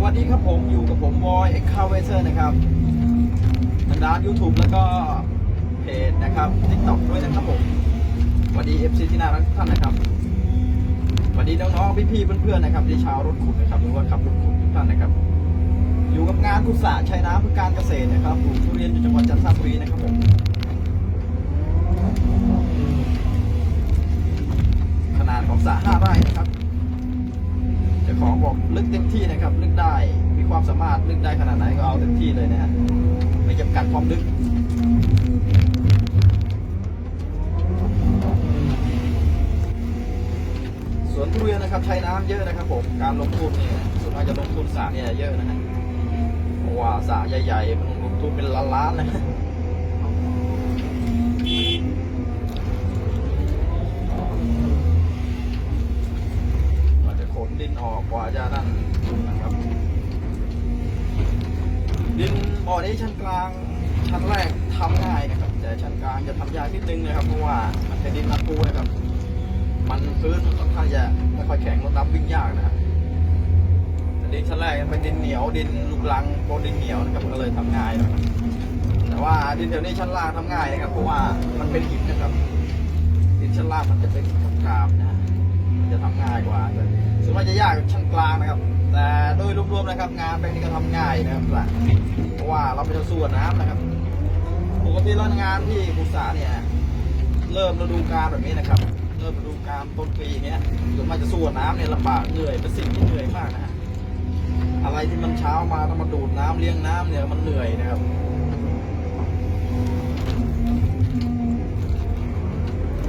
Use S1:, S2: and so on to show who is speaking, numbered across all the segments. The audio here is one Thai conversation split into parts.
S1: วัสดีครับผมอยู่กับผมบอยเอ็กคาเวเตอร์นะครับทางด้าน YouTube แล้วก็เพจนะครับ TikTok ด้วยนะครับผมสวัสดี FC ที่น่ารักทุกท่านนะครับสวัสดีน้องๆพี่ๆเพื่อนๆนะครับที่ชาวรถขุดนะครับหรือว่าขับรถขุดทุกท่านนะครับ อยู่กับงานกุศลชัยน้ำเพื่อการเกษตรนะครับปลูกทุเรียนอยู่จังหวัดจันทบุรีนะครับผมขนาดของสระ5ไร่นะครับ องบอกลึกเต็มที่นะครับ ลึกได้มีความสามารถลึกได้ขนาดไหนก็เอาเต็มที่เลยนะฮะไม่จำกัดความลึกสวนทุเรียนนะครับใช้น้ำเยอะนะครับผมการลงทุนเนี่ยส่วนมากจะลงทุนสระเนี่ยเยอะนะฮะเพราะว่าสระใหญ่ๆมันลงทุนเป็นล้านๆนะ นออกกว่าจะนั่นนะครับ ดินบ่อนี้ชั้นกลางชั้นแรกทำง่ายนะครับ แต่ชั้นกลางจะทำยากนิดนึงนะครับ เพราะว่ามันเป็นดินนาปูนะครับ มันพื้นมันค่อนข้างจะไม่ค่อยแข็งรถดำวิ่งยากนะครับดินชั้นแรกเป็นดินเหนียวดินลูกลังโปนดินเหนียวนะครับก็เลยทำง่ายนะครับแต่ว่าดินแถวนี้ชั้นล่างทำง่ายนะครับ เพราะว่ามันเป็นหินนะครับดินชั้นล่างมันจะเป็นกราบนะฮะมัน จะทำง่ายกว่าส่วนมากจะยากชั้นกลางนะครับ แต่โดยรวมๆนะครับ งานแปลงนี้ก็ทำง่ายนะครับเพราะว่าเราไม่ต้องสู้น้ำนะครับปกติแล้วงานที่กุศาเนี่ยเริ่มฤดูกาลแบบนี้นะครับ เริ่มฤดูกาลต้นปีเนี้ยส่วนมากจะสู้น้ำเนี่ยลำบากเหนื่อยเป็นสิ่งที่เหนื่อยมากนะฮะอะไรที่มันเช้ามาต้องมาดูดน้ำเลี้ยงน้ำเนี่ยมันเหนื่อยนะครับ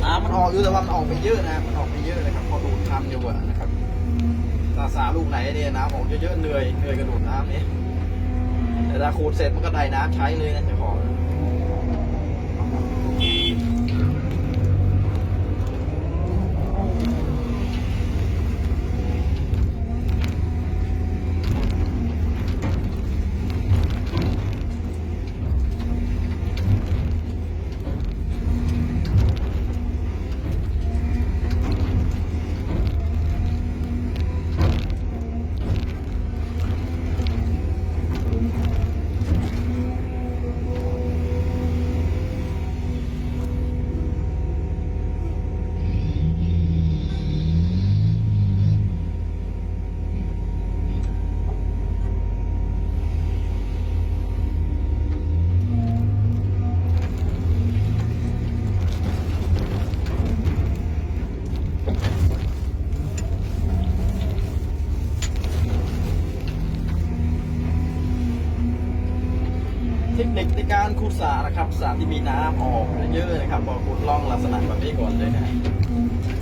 S1: น้ำมันออกอยู่แต่ว่ามันออกไปเยอะนะมันออกไปเยอะนะครับพอดูด ทันอยู่อะนะครับถ้าสาลูกไหนเนี่ยน้ำออกเยอะๆเหนื่อยเหนื่อยกระดูดน้ำนี่แต่ถ้าขูดเสร็จมันก็ได้น้ำใช้เลยนะเจ้าของ คนิคในการขูดสานะครับสาที่มีน้ำออกเยอะๆนะครับพอขูดล่องลักษณะแบบนี้ก่อนเลยนะ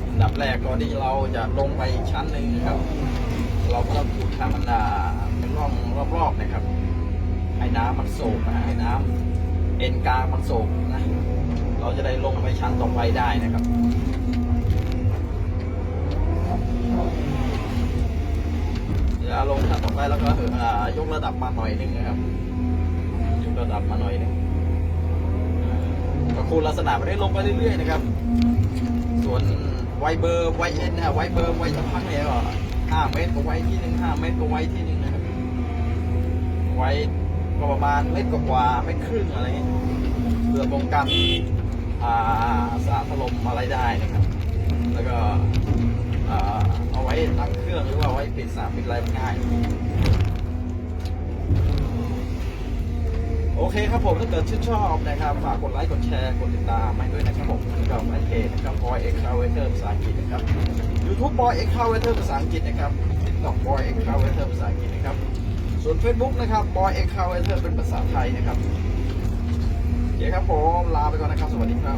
S1: อันดับแรกก่อนที่เราจะลงไปอีกชั้นหนึ่งนะครับ เราก็ต้องขูดทางมันดาเป็นร่องรอบๆนะครับ ให้น้ำมันโศกนะให้น้ำเอ็นกลางมันโศกนะเราจะได้ลงไปชั้นต่อไปได้นะครับเดี๋ยวลงชั้นต่อไปแล้วก็เอออ่ายกระดับมาหน่อยหนึงนะครับ ยกระดับมาหน่อยนึงก็คูณลักษณะไปได้ลงไปเรื่อยๆนะครับ ส่วนไวเบอร์ไวเอ็นนะไวเบอร์ไวจะพักเนี่ยก็ห้าเมตรก็ไวที่หนึ่งห้าเมตรก็ไวที่หนึ่งนะครับ ไวก็ประมาณเมตรกว่าเมตรครึ่งอะไรเงี้ยเพื่อป้องกันอ่าสาถล่มอะไรได้นะครับ แล้วก็เอาไว้ตั้งเครื่องหรือว่าไว้ปิดสาปิดอะไรง่าย โอเคครับผมถ้าเกิดชื่นชอบนะครับฝากกดไลค์กดแชร์กดติดตามให้ด้วยนะครับผมแล้วก็ในเพจนะครับบอยเอ็กซ์คาเวเตอร์ภาษาอังกฤษนะครับยูทูบบอยเอ็กซ์คาเวเตอร์ภาษาอังกฤษนะครับติ๊กต็อกบอยเอ็กซ์คาเวเตอร์ภาษาอังกฤษนะครับส่วน Facebook นะครับบอยเอ็กซ์คาเวเตอร์เป็นภาษาไทยนะครับโอเคครับผมลาไปก่อนนะครับสวัสดีครับ